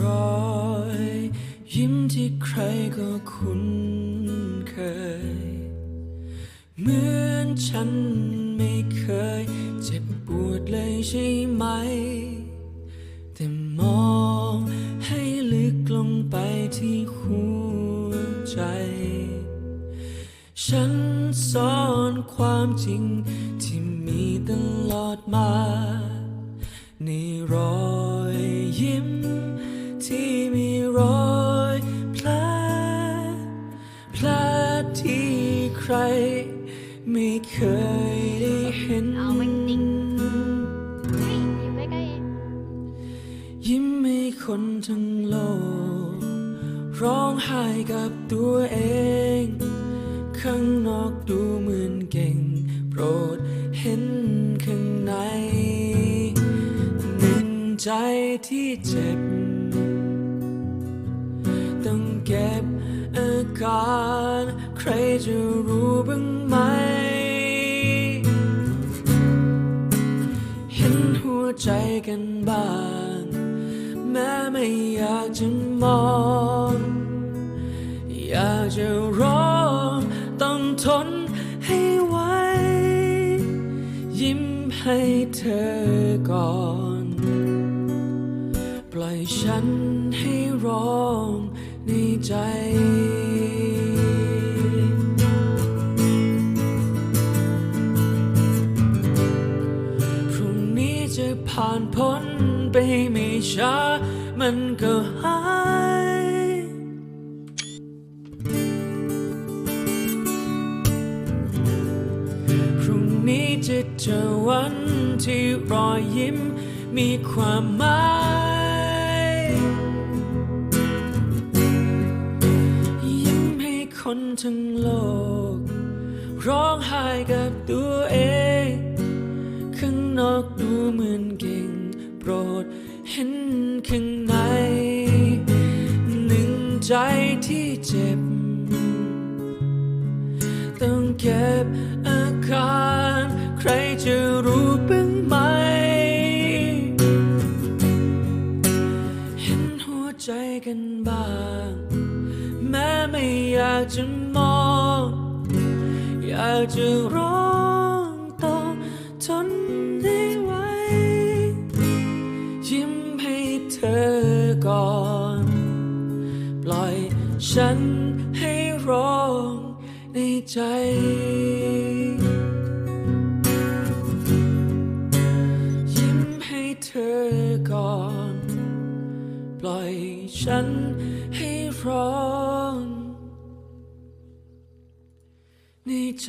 รอยยิ้มที่ใครก็คุ้นเคย เหมือนฉันไม่เคย เจ็บปวดเลยใช่ไหม แต่มองให้ลึกลงไปที่หัวใจ ฉันซ่อนความจริงที่มีตลอดมา ในรอย รอยแผลแผลที่ใคร ไม่เคยได้เห็น เอาไม่จริงเฮ้ยอยู่ใกล้ยิ้มให้คนทั้งโลก ร้องไห้กับตัวเอง ข้างนอกดูเหมือนเก่ง โปรดเห็นข้างในหนึ่งใจที่เจ็บ เก็บอาการใครจะรู้บ้างไหม เห็นหัวใจกันบ้าง แม้ไม่อยากจะมอง อยากจะร้องต้องทนให้ไหว ยิ้มให้เธอก่อน ปล่อยฉันให้ร้อง ใจ พรุ่งนี้จะผ่านพ้นไปไม่ช้า มันก็หายพรุ่งนี้จะเจอวันที่รอยยิ้มมีความหมาย คนทั้งโลก ร้องไห้กับตัวเอง ข้างนอกดูเหมือนเก่ง โปรดเห็นข้างใน หนึ่งใจที่เจ็บ ต้องเก็บอาการใครจะรู้บ้างไหม เห็นหัวใจกันบ้าง แม้ไม่อยากจะมอง อยากจะร้องต่อทนได้ไหวยิ้มให้เธอก่อน ปล่อยฉันให้ร้องในใจยิ้มให้เธอก่อน ฉันให้ร้องในใจ